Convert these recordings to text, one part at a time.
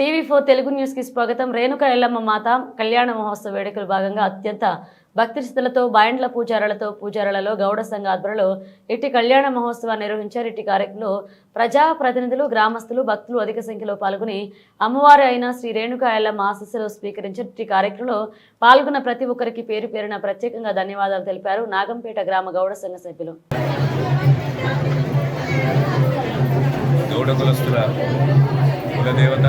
TV four Telugu న్యూస్కి స్వాగతం. రేణుక ఎల్లమ్మ మాత కళ్యాణ మహోత్సవ వేడుకల భాగంగా అత్యంత భక్తి స్థితులతో బాయండ్ల పూజారులతో పూజారులలో గౌడ సంఘ ఆధ్వర్యంలో ఇట్టి కళ్యాణ మహోత్సవాన్ని నిర్వహించారు. ఇట్టి కార్యక్రమంలో ప్రజా ప్రతినిధులు గ్రామస్తులు భక్తులు అధిక సంఖ్యలో పాల్గొని అమ్మవారి అయిన శ్రీ రేణుక ఎల్లమ్మ ఆశస్సులు స్వీకరించారు. ఇట్టి కార్యక్రమంలో పాల్గొన్న ప్రతి ఒక్కరికి పేరు పేరున ప్రత్యేకంగా ధన్యవాదాలు తెలిపారు. నాగంపేట గ్రామ గౌడ సంఘ సభ్యులు. గౌడ కులస్తుల కులదేవత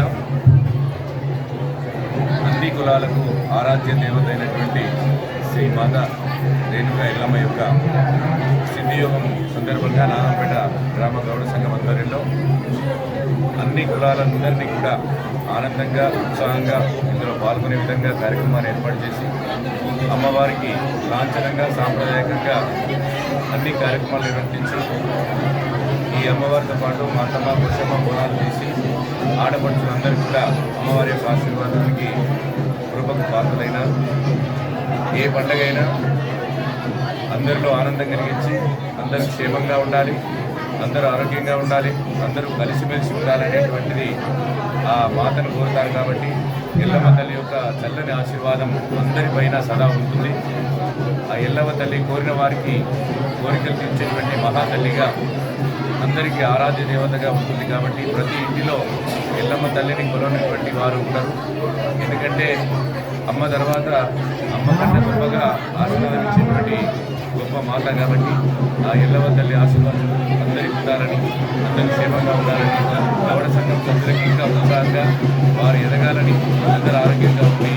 అన్ని కులాలకు ఆరాధ్య దేవత అయినటువంటి శ్రీ మాత రేణుక ఎల్లమ్మ యొక్క సిద్ధియోగం సందర్భంగా నానంపేట గ్రామ గౌడ సంఘం ఆధ్వర్యంలో అన్ని కులాలందరినీ కూడా ఆనందంగా ఉత్సాహంగా ఇందులో పాల్గొనే విధంగా కార్యక్రమాన్ని ఏర్పాటు చేసి అమ్మవారికి లాంఛనంగా సాంప్రదాయకంగా అన్ని కార్యక్రమాలు నిర్వర్తించి ఈ అమ్మవారితో పాటు మా అత్తమ్మ పురుషమ్మ బోనాలు తీసి ఆడపడుచులందరికీ కూడా అమ్మవారి యొక్క ఆశీర్వాదానికి కృపకు పాత్రలైనారు ఏ పండగైనా అందరిలో ఆనందం కలిగించి అందరూ క్షేమంగా ఉండాలి అందరూ ఆరోగ్యంగా ఉండాలి అందరూ కలిసిమెలిసి ఉండాలనేటువంటిది ఆ మాతను కోరుతారు కాబట్టి ఎల్లమ్మ తల్లి యొక్క చల్లని ఆశీర్వాదం అందరిపైన సదా ఉంటుంది. ఆ ఎల్లమ్మ తల్లి కోరిన వారికి కోరికలు తీర్చేటువంటి మహాతల్లిగా అందరికీ ఆరాధ్య దేవతగా ఉంటుంది కాబట్టి ప్రతి ఇంటిలో ఎల్లమ్మ తల్లిని కొలవనటువంటి వారు ఉంటారు ఎందుకంటే అమ్మ తర్వాత అమ్మ కంటే గొప్పగా ఆశీర్వాదం గొప్ప మాత కాబట్టి ఆ ఎల్లమ్మ తల్లి ఆశీర్వాదం అందరి ఉండాలని అందరి క్షేమంగా ఉండాలని గౌడ సంఘం అందరికీ ఇంకా ఉత్సాహంగా వారు ఎదగాలని అందరూ ఆరోగ్యంగా ఉండి